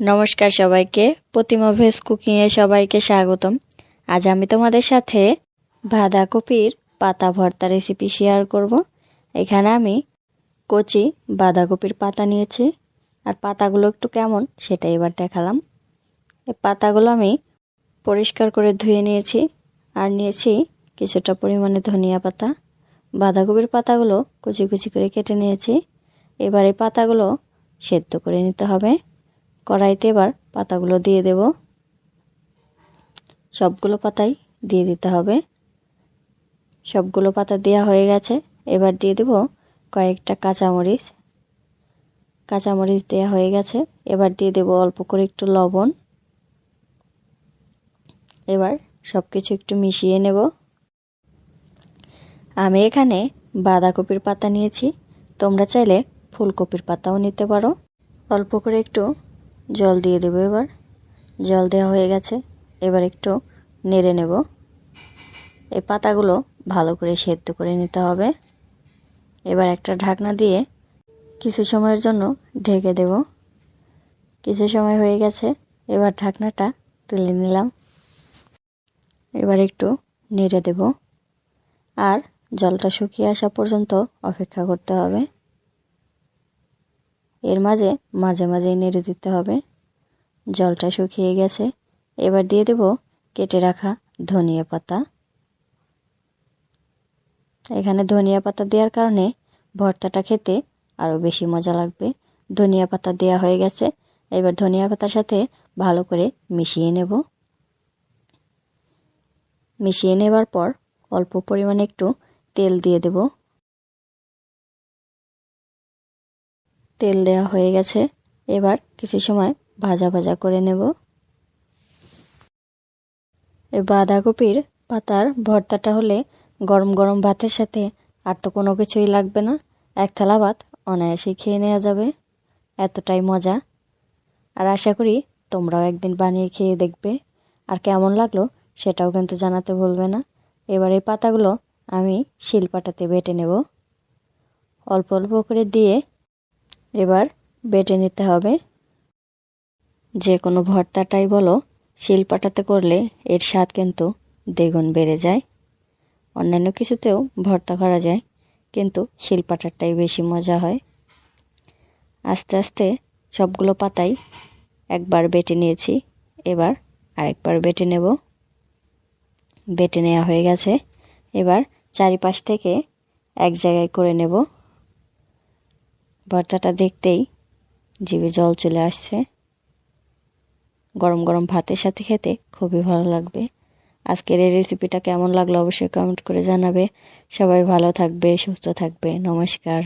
নমস্কার সবাইকে। প্রতিমা ভেজ কুকিংয়ে সবাইকে স্বাগতম। আজ আমি তোমাদের সাথে বাঁধাকপির পাতা ভর্তা রেসিপি শেয়ার করব। এখানে আমি কচি বাঁধাকপির পাতা নিয়েছি। আর পাতাগুলো একটু কেমন সেটা এবার দেখালাম। এই পাতাগুলো আমি পরিষ্কার করে ধুয়ে নিয়েছি। আর নিয়েছি কিছুটা পরিমাণে ধনিয়া পাতা। বাঁধাকপির পাতাগুলো কুচি কুচি করে কেটে নিয়েছি। এবার এই পাতাগুলো সেদ্ধ করে নিতে হবে। কড়াইতে এবার পাতাগুলো দিয়ে দেব। সবগুলো পাতাই দিয়ে দিতে হবে। সবগুলো পাতা দেওয়া হয়ে গেছে। এবার দিয়ে দেব কয়েকটা কাঁচামরিচ। কাঁচামরিচ দেওয়া হয়ে গেছে। এবার দিয়ে দেব অল্প করে একটু লবণ। এবার সব কিছু একটু মিশিয়ে নেব। আমি এখানে বাঁধাকপির পাতা নিয়েছি। তোমরা চাইলে ফুলকপির পাতাও নিতে পারো। অল্প করে একটু জল দিয়ে দেবো এবার। জল দেওয়া হয়ে গেছে। এবার একটু নেড়ে নেব। এই পাতাগুলো ভালো করে সেদ্ধ করে নিতে হবে। এবার একটা ঢাকনা দিয়ে কিছু সময়ের জন্য ঢেকে দেব। কিছু সময় হয়ে গেছে। এবার ঢাকনাটা তুলে নিলাম। এবার একটু নেড়ে দেব। আর জলটা শুকিয়ে আসা পর্যন্ত অপেক্ষা করতে হবে। এর মাঝে মাঝে মাঝেই নেড়ে দিতে হবে। জলটা শুকিয়ে গেছে। এবার দিয়ে দেব কেটে রাখা ধনিয়া পাতা। এখানে ধনিয়া পাতা দেওয়ার কারণে ভর্তাটা খেতে আরও বেশি মজা লাগবে। ধনিয়া পাতা দেওয়া হয়ে গেছে। এবার ধনিয়া পাতার সাথে ভালো করে মিশিয়ে নেব। মিশিয়ে নেবার পর অল্প পরিমাণে একটু তেল দিয়ে দেব। তেল দেওয়া হয়ে গেছে। এবার কিছু সময় ভাজা ভাজা করে নেব। বাঁধাকপির পাতার ভর্তাটা হলে গরম গরম ভাতের সাথে আর তো কোনো কিছুই লাগবে না। এক থালা ভাত অনায়াসেই খেয়ে নেওয়া যাবে। এতটাই মজা। আর আশা করি তোমরাও একদিন বানিয়ে খেয়ে দেখবে। আর কেমন লাগল সেটাও কিন্তু জানাতে ভুলবে না। এবার এই পাতাগুলো আমি শিলপাটাতে বেটে নেব। অল্প অল্প করে দিয়ে এবার বেটে নিতে হবে। যে কোনো ভর্তাটাই বলো, শিলপাটাতে করলে এর স্বাদ কিন্তু দ্বিগুণ বেড়ে যায়। অন্যান্য কিছুতেও ভর্তা করা যায়, কিন্তু শিলপাটারটাই বেশি মজা হয়। আস্তে আস্তে সবগুলো পাতাই একবার বেটে নিয়েছি, এবার আরেকবার বেটে নেব। বেটে নেওয়া হয়ে গেছে, এবার চারিপাশ থেকে এক জায়গায় করে নেব। ভর্তাটা দেখতেই জিভে জল চলে আসছে। গরম গরম ভাতের সাথে খেতে খুবই ভালো লাগবে। আজকের এই রেসিপিটা কেমন লাগল অবশ্যই কমেন্ট করে জানাবে। সবাই ভালো থাকবে, সুস্থ থাকবে। নমস্কার।